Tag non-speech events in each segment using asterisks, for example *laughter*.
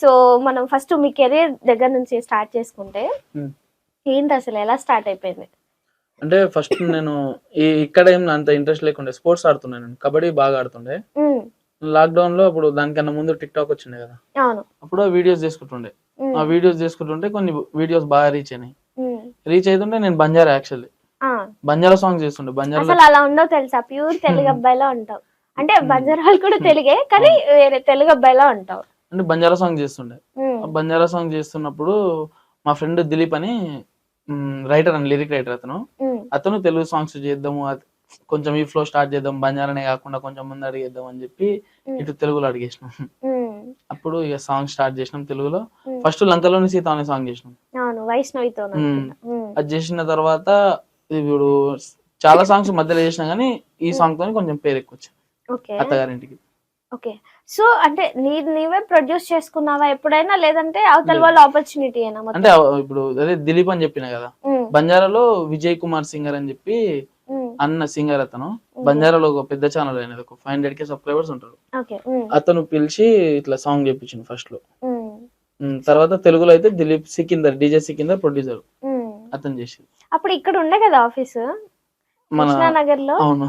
So మనం first మీ career దగ్గర నుంచి స్టార్ట్ చేసుకుంటే Hmm. ఏంటి అసలు? ఎలా స్టార్ట్ అయిపోయింది? అంటే ఫస్ట్ నేను ఈ ఇక్కడ ఏం అంత ఇంట్రెస్ట్ లేకుండే. స్పోర్ట్స్ ఆడుతున్నాను నేను. కబడ్డీ బాగా ఆడుతుండే. లాక్డౌన్లో అప్పుడు దానికన్నా ముందు టిక్ టాక్ వచ్చిండే కదా. అప్పుడు వీడియోస్ చేసుకుంటుండే. ఉమ్, ఆ వీడియోస్ చేసుకుంటుంటే కొన్ని వీడియోస్ బాగా రీచ్ అయినాయి. రీచ్ అవుతుంటే నేను బంజారా యాక్చువల్లీ. బంజారా సాంగ్ చేస్తుండే. బంజారా అసలు అలా ఉండవు తెలుసా? ప్యూర్ తెలుగు అబ్బాయిలా ఉంటావు. అంటే బంజారాలు కూడా తెలుగే కానీ వేరే తెలుగు అబ్బాయిలా ఉంటావు. అంటే బంజారా సాంగ్ చేస్తుండే. బంజారా సాంగ్ చేస్తున్నప్పుడు మా ఫ్రెండ్ దిలీప్ అని రైటర్ అని లిరిక్ రైటర్ అతను. అతను తెలుగు సాంగ్స్ చేద్దాము కొంచెం ఈ ఫ్లో స్టార్ట్ చేద్దాం బంజారానే కాకుండా కొంచెం ముందు అడిగేద్దాం అని చెప్పి ఇటు తెలుగులో అడిగేసినాం. అప్పుడు ఇక సాంగ్ స్టార్ట్ చేసినాం తెలుగులో. ఫస్ట్ లంకలోని సీత అనే సాంగ్ చేసినాం. అది చేసిన తర్వాత ఇప్పుడు చాలా సాంగ్స్ మధ్యలో చేసినా కానీ ఈ సాంగ్ తోని కొంచెం పేరు ఎక్కువ వచ్చింది అత్తగారింటికి. ఓకే. సో అంటే నీ నీవే ప్రొడ్యూస్ చేసుకున్నావా ఎప్పుడైనా? లేదంటే అవతల. వాళ్ళ ఆపర్చునిటీ అంటే ఇప్పుడు అదే దిలీప్ అని చెప్పిన కదా? బంజారాలో విజయ్ కుమార్ సింగర్ అని చెప్పి అన్న సింగర్ అతను. బంజారాలో ఒక పెద్ద ఛానల్ అయినది. ఒక ఫైవ్ హండ్రెడ్ కే సబ్స్క్రైబర్స్ ఉంటారు. అతను పిలిచి ఇట్లా సాంగ్ చెప్పించింది ఫస్ట్లో. తర్వాత తెలుగులో అయితే దిలీప్ సికిందర్ డీజే సికిందర్ ప్రొడ్యూసర్. అతను చేసి అప్పుడు ఇక్కడ ఉండే కదా ఆఫీస్ మన కృష్ణానగర్లో అవును.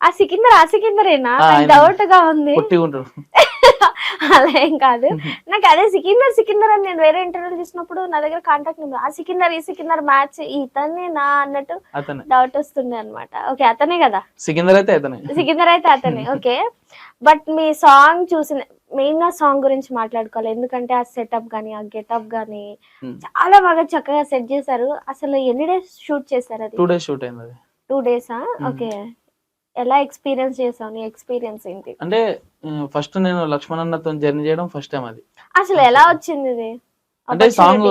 ఆ సికిందర్ ఆ సికిందరేనా. డౌట్గా ఉంది. పొట్టిగా ఉంటాడు *laughs* అలా ఏం కాదు. నాకు అదే సికిందర్ సికిందర్ అని నేను వేరే ఇంటర్వ్యూ చేసినప్పుడు నా దగ్గర కాంటాక్ట్ నెంబర్ ఆ సికిందర్ ఈ సికిందర్ మ్యాచ్ ఇతనే నా అన్నట్టు డౌట్ వస్తుండే అనమాట ఓకే అతనే కదా? సికిందర్ అయితే అతనే. సికిందర్ అయితే అతనే. ఓకే బట్ మీ సాంగ్ చూసిన మెయిన్గా సాంగ్ గురించి మాట్లాడుకోవాలి. ఎందుకంటే ఆ సెటప్ గానీ ఆ గెటప్ గానీ. చాలా బాగా చక్కగా సెట్ చేశారు. అసలు ఎన్ని డేస్ షూట్ చేశారు అది? టూ డేస్ షూట్ అయింది టూ డేసా ఓకే ఎలా ఎక్స్పీరియన్స్ చేసావు నీ ఎక్స్పీరియన్స్ ఏంటి? అంటే ఫస్ట్ నేను లక్ష్మణ్ అన్నతో జర్నీ చేయడం ఫస్ట్ టైం అది. అసలు ఎలా వచ్చింది ఇది? అంటే సాంగ్.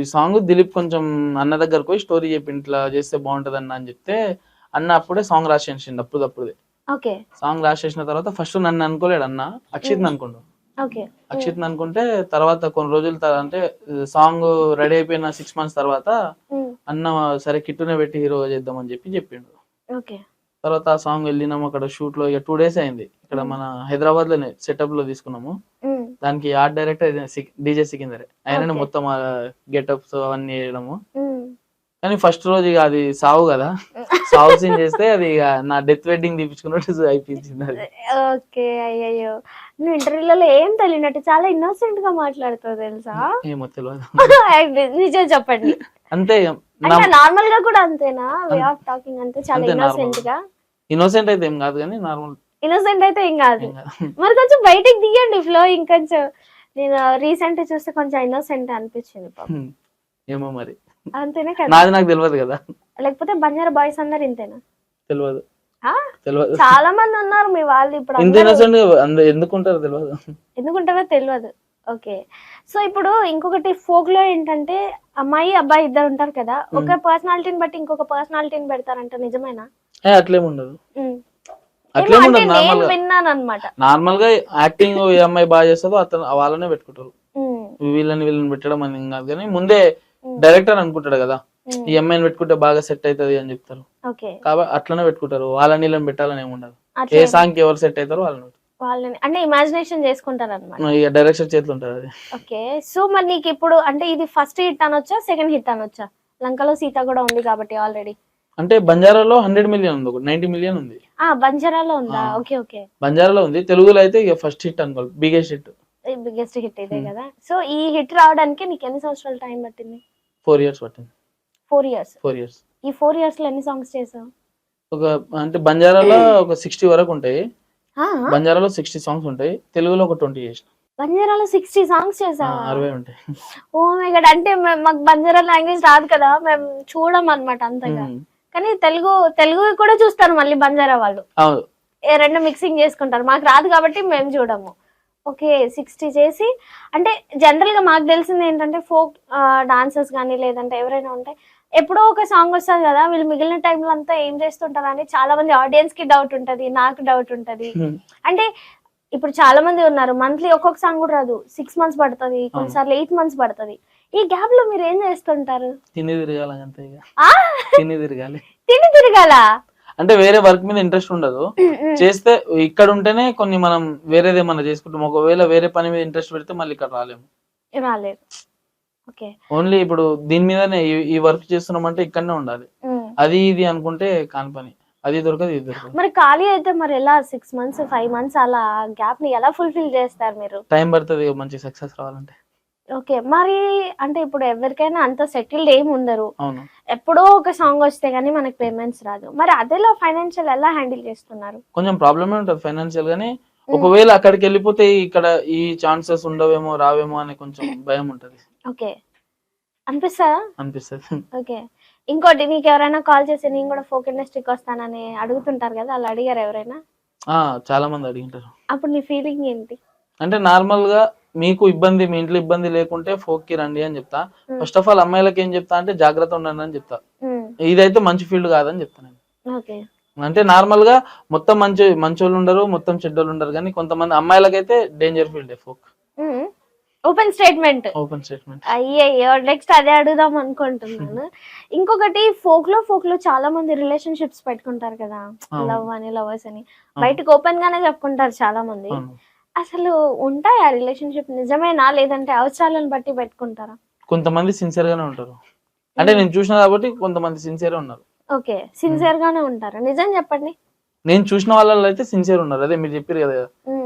ఈ సాంగ్ దిలీప్ కొంచెం అన్న దగ్గరకు పోయి స్టోరీ చెప్పి ఇట్లా చేస్తే బాగుంటది అన్న అని చెప్తే అన్న అప్పుడే సాంగ్ రాసేసిండు అప్పుడు అప్పుడే ఓకే. సాంగ్ రాసేసిన తర్వాత ఫస్ట్ నన్ను అనుకోలేడు అన్న. అక్షిత్ అనుకుండు. ఓకే. అక్షిత్ అనుకుంటే తర్వాత కొన్ని రోజుల తర్వాత అంటే సాంగ్ రెడీ అయిపోయిన సిక్స్ మంత్స్ తర్వాత అన్న సరే కిట్టునే పెట్టి హీరో చేద్దామని చెప్పి చెప్పిండు. ఓకే. తర్వాత ఆ సాంగ్ వెళ్ళినాము. అక్కడ షూట్లో ఇక టూ డేస్ అయింది. ఇక్కడ మన హైదరాబాద్లోనే సెటప్లో తీసుకున్నాము. దానికి ఆర్ట్ డైరెక్టర్ డీజే సికిందరే. Okay. మొత్తం గెటప్స్ అవన్నీ వేయడము. కానీ ఫస్ట్ రోజు ఇక అది సావు కదా. సావు సీన్ చేస్తే అది ఇక నా డెత్ వెడ్డింగ్ తీపించుకున్నట్టు *laughs* అయిపోయింది అది. ఓకే అయ్యయ్యో. నువ్వు ఇంటర్వ్యూలలో ఏం తెలియనట్టు చాలా ఇన్నోసెంట్గా మాట్లాడుతావు తెలుసా? ఏమో తెలియదు. *laughs* నిజం చెప్పండి. అంతే. అంటే నార్మల్గా కూడా అంతేనా? వే ఆఫ్ టాకింగ్ అంతే. చాలా ఇన్నోసెంట్. గా ఇన్నోసెంట్ అయితే ఏం కాదు కానీ నార్మల్. ఇన్నోసెంట్ అయితే ఏం కాదు. *laughs* మరి కొంచెం బయటికి దిగండి ఫ్లో ఇంకొంచెం. నేను రీసెంట్ చూస్తే కొంచెం ఇన్నోసెంట్ అనిపించింది. ఏమో మరి. అంతేనే కదా? నాది నాకు తెలియదు కదా. లేకపోతే బంజారా బాయ్స్ అందరు ఇంతేనా? తెలియదు? తెలియదు చాలా మంది ఉన్నారు మీ వాళ్ళు ఇప్పుడు ఇంత ఇన్నోసెంట్ ఎందుకుంటారో తెలియదు ఎందుకుంటారో తెలియదు ఓకే. సో ఇప్పుడు ఇంకొకటి ఫోక్లో ఏంటంటే అమ్మాయి అబ్బాయి ఇద్దరు ఉంటారు కదా. ఒక పర్సనాలిటీని బట్టి ఇంకొక పర్సనాలిటీని పెడతారంట నిజమేనా? ఏ అట్లేం ఉండదు. ఉమ్. అట్లేం ఏమో అంటే ఉండదు నార్మల్ విన్నాను అనమాట నార్మల్గా యాక్టింగ్ ఏ అమ్మాయి బాగా చేస్తుందో అతను వాళ్ళనే పెట్టుకుంటారు. వీళ్ళని వీళ్ళని పెట్టడం అని కాదు కానీ ముందే డైరెక్టర్ అనుకుంటాడు కదా. ఈ అమ్మాయిని పెట్టుకుంటే బాగా సెట్ అవుతుంది అని చెప్తారు. కాబట్టి అట్లనే పెట్టుకుంటారు. వాళ్ళని వీళ్ళని పెట్టాలని ఏమి ఉండదు. ఏ సాంగ్ ఎవరు సెట్ అవుతారో వాళ్ళని. వాళ్ళని అంటే ఇమాజినేషన్ చేసుకుంటారు అనమాట ఇక డైరెక్షన్ చేతులు అది. ఓకే సో మరి నీకు ఇప్పుడు అంటే ఇది ఫస్ట్ హిట్ అనొచ్చా సెకండ్ హిట్ అనొచ్చా? లంకలో సీత కూడా ఉంది కాబట్టి ఆల్రెడీ అంటే బంజారాలో హండ్రెడ్ మిలియన్ ఉంది ఒకటి నైన్టీ మిలియన్ ఉంది. ఆ బంజారాలో ఉందా. Okay okay. బంజారాలో ఉంది తెలుగులో అయితే ఇక ఫస్ట్ హిట్ అనుకోవాలి బిగ్గెస్ట్ హిట్ బిగ్గెస్ట్ హిట్ ఇదే Hmm. కదా. సో ఈ హిట్ రావడానికి నీకు ఎన్ని సంవత్సరాల టైం పట్టింది? ఫోర్ ఇయర్స్ పట్టింది. ఫోర్ ఇయర్స్ ఫోర్ ఇయర్స్ ఈ ఫోర్ ఇయర్స్లో ఎన్ని సాంగ్స్ చేసావు? ఒక అంటే బంజారాలో ఒక సిక్స్టీ వరకు ఉంటాయి. బంజారాలో సిక్స్టీ సాంగ్స్ ఉంటాయి. తెలుగులో ఒక ట్వంటీ చేసిన. బంజారాలో సిక్స్టీ సాంగ్స్ చేసావా అరవై ఉంటాయి. ఓ మై గడ్ అంటే మాకు బంజారా లాంగ్వేజ్ రాదు కదా మేము చూడం అనమాట అంతగా. కానీ తెలుగు తెలుగు కూడా చూస్తారు మళ్ళీ బంజారా వాళ్ళు. అవును. రెండు మిక్సింగ్ చేసుకుంటారు. మాకు రాదు కాబట్టి మేము చూడము. ఓకే సిక్స్టీ చేసి అంటే జనరల్గా మాకు తెలిసింది ఏంటంటే ఫోక్ డాన్సర్స్ కానీ లేదంటే ఎవరైనా ఉంటే ఎప్పుడో ఒక సాంగ్ వస్తుంది కదా వీళ్ళు మిగిలిన టైంలో అంతా ఏం చేస్తుంటారు అని చాలా మంది ఆడియన్స్కి డౌట్ ఉంటది నాకు డౌట్ ఉంటది. ఉమ్. అంటే ఇప్పుడు చాలా మంది ఉన్నారు మంత్లీ ఒక్కొక్క సాంగ్ కూడా రాదు. సిక్స్ మంత్స్ పడుతుంది కొన్నిసార్లు ఎయిట్ మంత్స్ పడుతుంది. ఈ గ్యాప్లో మీరు ఏం చేస్తుంటారు? తిని తిరగాలి అంతే తిని తిరగాలి. తిని తిరగాల? అంటే వేరే వర్క్ మీద ఇంట్రెస్ట్ ఉండదు. చేస్తే ఇక్కడ ఉంటేనే కొన్ని మనం వేరేది ఏమన్నా చేసుకుంటాం. ఒకవేళ వేరే పని మీద ఇంట్రెస్ట్ పెడితే మళ్ళీ ఇక్కడ రాలేము. రాలేదు. ఓన్లీ ఇప్పుడు దీని మీదనే ఈ- వర్క్ చేస్తున్నామంటే ఇక్కడనే ఉండాలి. అది ఇది అనుకుంటే కాని పని. అది దొరకదు ఇది దొరకదు. మరి ఖాళీ అయితే మరి ఎలా సిక్స్ మంత్స్ ఫైవ్ మంత్స్ అలా గ్యాప్ని ఎలా ఫుల్ఫిల్ చేస్తారు మీరు? టైం పడుతుంది మంచి సక్సెస్ రావాలంటే. ఓకే. మరి అంటే ఇప్పుడు ఎవరికైనా అంత సెటిల్డ్ ఏమి ఉండరు. ఎప్పుడో ఒక సాంగ్ వస్తే గానీ మనకి పేమెంట్స్ రాదు. మరి అదేలో ఫైనాన్షియల్ ఎలా హ్యాండిల్ చేస్తున్నారు? కొంచెం ప్రాబ్లమే ఉంటుంది ఫైనాన్షియల్ గానీ. ఒకవేళ అక్కడికి వెళ్ళిపోతే ఇక్కడ ఈ ఛాన్సెస్ ఉండవేమో రావేమో అని కొంచెం భయం ఉంటది. ఓకే. అనిపిస్తుందా? అనిపిస్తుంది. ఓకే. ఇంకోటి నీకు ఎవరైనా కాల్ చేసి నేను కూడా ఫోక్ ఇండస్ట్రీకి వస్తానని అడుగుతుంటారు కదా అలా అడిగారు ఎవరైనా? ఆ చాలా మంది అడిగింటారు. అప్పుడు నీ ఫీలింగ్ ఏంటి? అంటే నార్మల్గా మీకు ఇబ్బంది మీ ఇంట్లో ఇబ్బంది లేకుంటే ఫోక్కి రండి అని చెప్తా. ఫస్ట్ ఆఫ్ ఆల్ అమ్మాయిలకి ఏం చెప్తా అంటే జాగ్రత్త ఉండండి అని చెప్తా. ఇదైతే మంచి ఫీల్డ్ కాదని చెప్తాను నేను. ఓకే. అంటే నార్మల్గా మొత్తం మంచి మంచోళ్ళు ఉండరు మొత్తం చెడ్డోళ్ళు ఉండరు. కానీ కొంతమంది అమ్మాయిలకైతే danger field folk. Open statement open statement అయ్యయ్యో నెక్స్ట్ అదే అడుగుదాం అనుకుంటున్నాను. *laughs* ఇంకొకటి ఫోక్లో ఫోక్లో చాలా మంది రిలేషన్షిప్స్ పెట్టుకుంటారు కదా. లవ్ అని లవర్స్ అని. బయటకు ఓపెన్ గానే చెప్పుకుంటారు చాలా మంది. అసలు ఉంటాయా రిలేషన్షిప్ నిజమేనా లేదంటే అవసరాలను బట్టి పెట్టుకుంటారా? కొంతమంది సిన్సియర్ గానే ఉంటారు. అంటే నేను చూసిన కాబట్టి కొంతమంది సిన్సియర్ ఉన్నారు. ఓకే సిన్సియర్ గానే ఉంటారు? నిజం చెప్పండి. నేను చూసిన వాళ్ళలో అయితే సిన్సియర్ ఉన్నారు. అదే మీరు చెప్పారు కదా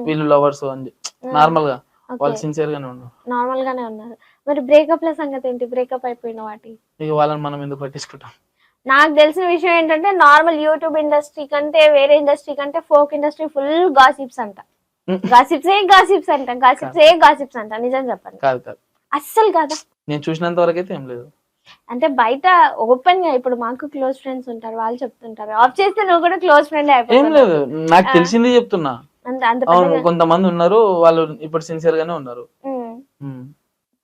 వీళ్ళు లవర్స్ అని నార్మల్గా. వాళ్ళు సిన్సియర్ గానే ఉన్నారు. నార్మల్ గానే ఉన్నారు. మరి బ్రేకప్ ల సంగతి ఏంటి బ్రేకప్ అయిపోయిన వాటి? ఇక వాళ్ళని మనం ఎందుకు పట్టించుకుంటాం? నాకు తెలిసిన విషయం ఏంటంటే నార్మల్ యూట్యూబ్ ఇండస్ట్రీ కంటే వేరే ఇండస్ట్రీ కంటే ఫోక్ ఇండస్ట్రీ ఫుల్ గాసిప్స్ అంట. గాసిప్స్ ఏ గాసిప్స్ అంట. గాసిప్స్ ఏ గాసిప్స్ అంట. నిజం చెప్పండి. కాదు కాదు. అస్సలు కాదా? నేను చూసినంత వరకు అయితే ఏం లేదు. అంటే బయట ఓపెన్గా ఇప్పుడు మాకు క్లోజ్ ఫ్రెండ్స్ ఉంటారు వాళ్ళు చెప్తుంటారు. ఆఫ్ చేస్తే నువ్వు కూడా క్లోజ్ ఫ్రెండ్ ఏం అయిపోతావు. లేదు. నాకు తెలిసింది చెప్తున్నా. అవును కొంతమంది ఉన్నారు వాళ్ళు ఇప్పుడు సిన్సియర్ గానే ఉన్నారు.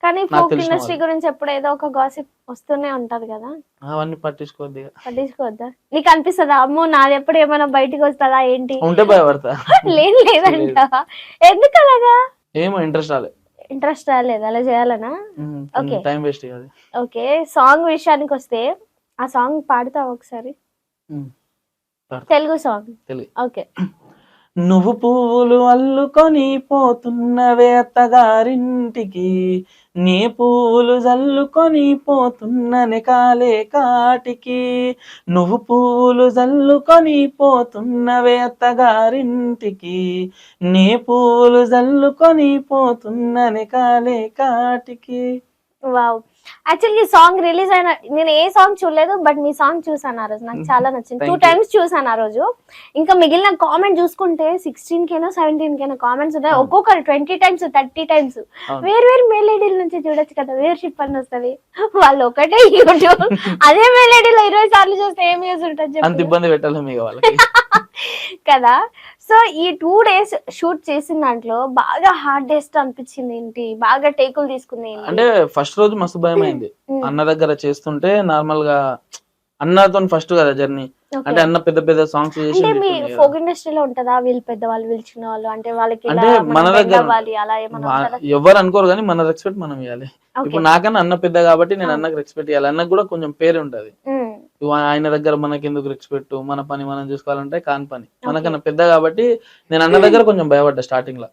కానీ ఫోక్ ఇండస్ట్రీ. గురించి ఎప్పుడు ఏదో ఒక గాసిప్ వస్తూనే ఉంటది కదా? అవన్నీ పట్టించుకోవద్దు. పట్టించుకోవద్దా? నీకు అనిపిస్తుందా అమ్మో నాది ఎప్పుడు ఏమైనా బయటికి వస్తుందా ఏంటి? ఉంటే భయపడతా. *laughs* లేదు లేదంట ఎందుకు అలాగా? ఏమో ఇంట్రెస్ట్ రాలే. ఇంట్రెస్ట్ రాలేదు అలా చేయాలనా? Okay. టైం వేస్ట్ కాదు ఓకే సాంగ్ విషయానికి వస్తే ఆ సాంగ్ పాడుతావా ఒకసారి? తెలుగు సాంగ్ తెలుగు. ఓకే. *clears throat* నువ్వు పువ్వులు అల్లుకొని పోతున్నవే అత్తగారింటికి నీ పువ్వులు జల్లుకొని పోతున్నని కాలే కాటికి. నువ్వు పువ్వులు జల్లుకొని పోతున్నవే అత్తగారింటికి నీ పువ్వులు జల్లుకొని పోతున్నని కాలే కాటికి. వావ్. యాక్చువల్లీ ఈ సాంగ్ రిలీజ్ అయిన నేను ఏ సాంగ్ చూడలేదు బట్ మీ సాంగ్ చూసాను ఆ రోజు. నాకు చాలా నచ్చింది. టూ. టైమ్స్ చూసాను ఆ రోజు. ఇంకా మిగిలిన కామెంట్ చూసుకుంటే సిక్స్టీన్ కేనో సెవెంటీన్ కేనో కామెంట్స్ ఉన్నాయి. ఒక్కొక్కరు ట్వంటీ టైమ్స్ థర్టీ టైమ్స్. వేరు వేరు మెలేడీల నుంచి చూడొచ్చు కదా. వేర్షిప్ అని వస్తుంది. వాళ్ళు ఒకటే యూట్యూబ్. *laughs* అదే మెలేడీలో ఇరవై సార్లు చూస్తే ఏం యూజ్ ఉంటుంది అంత ఇబ్బంది పెట్టాలి *laughs* కదా. సో ఈ టూ డేస్ షూట్ చేసిన దాంట్లో బాగా హార్డ్ డేస్ట్ అనిపించింది ఏంటి? బాగా టేకులు తీసుకుంది అంటే ఫస్ట్ రోజు మస్తు భయం అయింది. అన్న దగ్గర చేస్తుంటే నార్మల్గా అన్నతో ఫస్ట్ కదా జర్నీ. అంటే అన్న పెద్ద పెద్ద సాంగ్స్ చేసి అంటే మీ ఫోక్ ఇండస్ట్రీలో ఉంటదా? వీళ్ళు పెద్దవాళ్ళు వీళ్ళు చిన్న వాళ్ళు అంటే వాళ్ళకి అంటే మనం దగ్గర? ఎవరు అనుకోరు కానీ మన రెస్పెక్ట్ మనం ఇవ్వాలి. ఇప్పుడు నాకన్నా అన్న పెద్ద కాబట్టి నేను. అన్నకు రెస్పెక్ట్ ఇవ్వాలి అన్నకు కూడా కొంచెం పేరు ఉంటది. ఆయన దగ్గర మనకి ఎందుకు రెస్పెక్ట్ మన పని మనం చూసుకోవాలంటే కాని పని. మనకన్నా పెద్ద కాబట్టి నేను అన్న దగ్గర కొంచెం భయపడ్డా స్టార్టింగ్లో.